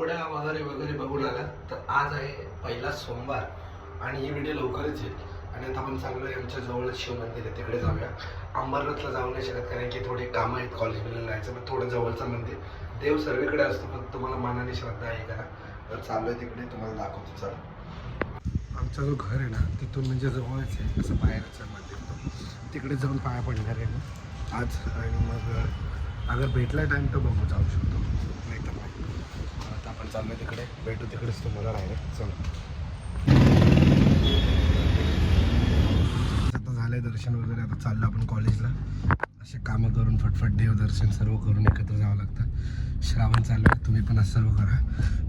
पोळ्या वगैरे वगैरे बघून आला तर आज आहे पहिला सोमवार आणि ही व्हिडिओ लवकरच येईल. आणि आता आपण चांगलं आहे आमच्या जवळच शिव मंदिर आहे तिकडे जाऊया. अंबरनाथला जाऊ नाही शकत कारण की थोडी कामं आहेत कॉलेजमध्ये जायचं पण थोडं जवळचं मंदिर. देव सर्वीकडे असतो पण तुम्हाला मनाने श्रद्धा आहे करा तर चालू आहे तिकडे तुम्हाला दाखवतो चला. आमचा जो घर आहे ना तिथून म्हणजे जवळच आहे असं बाहेरचं मंदिर. तिकडे जाऊन पाया पडणार आहे ना आज आणि मग अगर भेटला टाईम तर बघू जाऊ शकतो. आपण चाललो तिकडे. भेटू तिकडेच तुम्हाला डायरेक्ट चला. आता झालंय दर्शन वगैरे आता चाललो आपण कॉलेजला असे कामं करून फटफट देवदर्शन सर्व करून एकत्र जावं लागतं. श्रावण चालू आहे तुम्ही पण असं सर्व करा.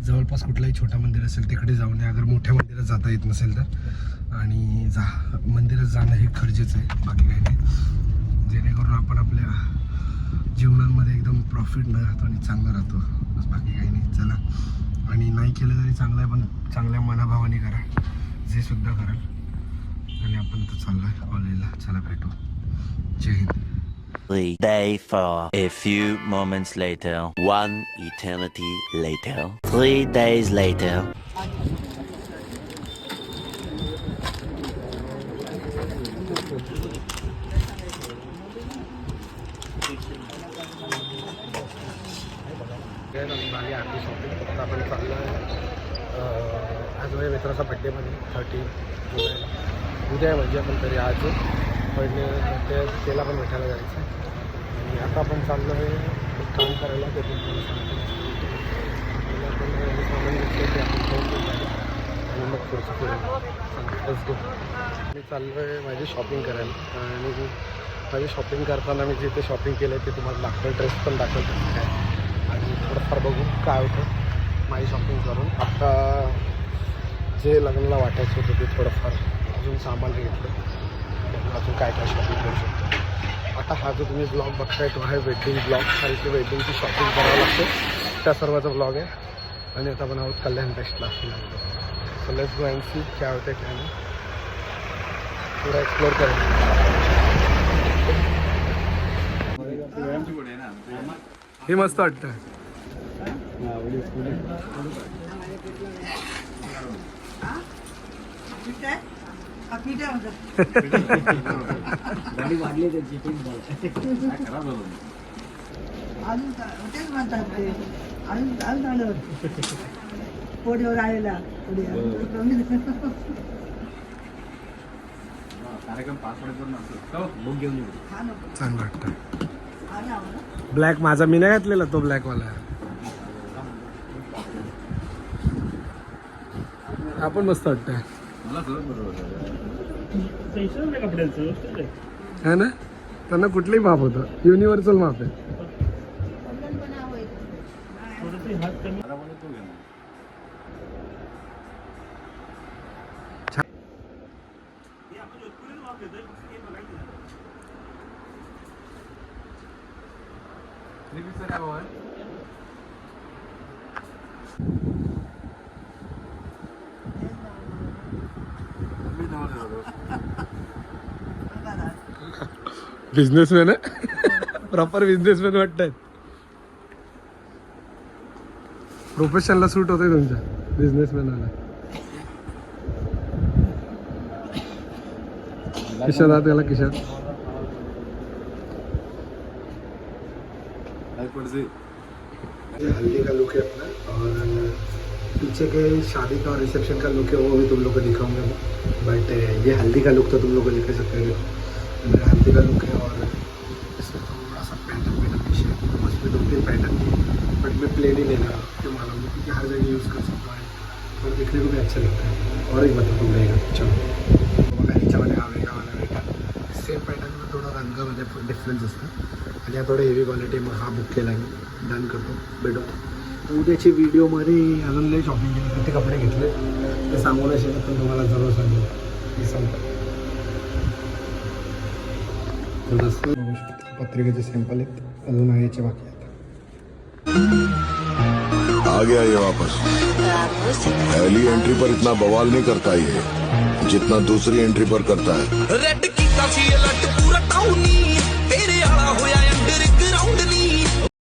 जवळपास कुठलाही छोटा मंदिर असेल तिकडे जाऊ नये अगर मोठ्या मंदिरात जाता येत नसेल तर. आणि जा. मंदिरात जाणं हे गरजेचं आहे बाकी काही नाही. जेणेकरून आपण आपल्या जीवनामध्ये एकदम प्रॉफिट न राहतो आणि चांगलं राहतो. बस बाकी काही नाही चला आणि नाही केलं तरी चांगलं आहे पण चांगल्या मनाभावाने करा जे सुद्धा कराल आणि आपण तर चाललो आहे कॉलेजला चला भेटू जय Hind Day four. A few moments later. One eternity later. Three days later. माझी आमची शॉपिंग फक्त आपण चाललो आहे. आज माझ्या मित्राचा बड्डे म्हणजे थर्टी जुलैला उद्या म्हणजे आपण तरी आज पण ते त्याला पण भेटायला जायचं आणि आता आपण चाललो आहे काम करायला ते पण सांगतो. आणि मग पुढचं पुढे let's मी चाललो आहे माझी शॉपिंग करायला. आणि माझी शॉपिंग करताना मी जिथे शॉपिंग केलं आहे ते तुम्हाला दाखवेल. ड्रेस पण दाखवतो काय आणि थोडंफार बघू काय होतं माझी शॉपिंग करून. आत्ता जे लग्नाला वाटायचं होतं ते थोडंफार अजून सामान घेतलं. अजून काय काय शॉपिंग करू शकतो. आता हा जो तुम्ही ब्लॉग बघताय तो आहे वेडिंग ब्लॉग आणि ते वेडिंगची शॉपिंग करावं लागते. त्या सर्वाचा ब्लॉग आहे. आणि आता आपण आहोत Kalyan बेस्टला so let's go and see काय होतं काय नाही. थोडं एक्सप्लोर करेल हे मस्त वाटतं. आलेला कार्यक्रम हा नको चांगलं वाटतं. ब्लॅक माझा मी नाही घातलेला तो ब्लॅकवाला आपण मस्त वाटतंय. हा ना? त्यांना कुठलंही माप होतं. युनिव्हर्सल माप आहे. बिझनेसमॅन आहे. प्रॉपर बिझनेसमॅन वाटतायत प्रोफेशनला सूट होते तुमच्या. बिझनेसमॅनला किशात आहात त्याला किशात. हल्दी का लुक है अपना, और पीछे के शादी का और रिसेप्शन का लुक है, वो भी तुम लोग को दिखाऊँगा मैं। बट ये हल्दी का लुक तो तुम लोग को दिखा सकते हो मेरा हल्दी का लुक है, और इसमें थोड़ा सा पैटर्न पैटर्न पीछे उसमें दो तीन पैटर्न थी बट मैं प्लेन ही लेना क्यों मालूम नहीं क्योंकि हर जगह यूज़ कर सकता है। और दिखने को भी अच्छा लगता है। और एक बता तुम रहेगा चलो। ह्याच्यामध्ये हा वेगळा वाला वेगळा सेम पॅटर्नमध्ये थोडा रंगामध्ये डिफरन्स असतं आणि या थोडं हेवी क्वालिटी मग हा बुक केला मी. डन करतो. भेटतो उद्याचे व्हिडिओमध्ये अजून लई शॉपिंग केली. किती कपडे घेतले. ते सांगू शकत पण तुम्हाला जरूर सांगेल मी सांगतो. पत्रिकेचे सॅम्पल आहेत. अजून याचे बाकी आहेत. ये वापस. पहली एंट्री पर इतना बवाल नहीं करता ये। जितना दूसरी एंट्री पर करता है। रेड की पूरा टाउन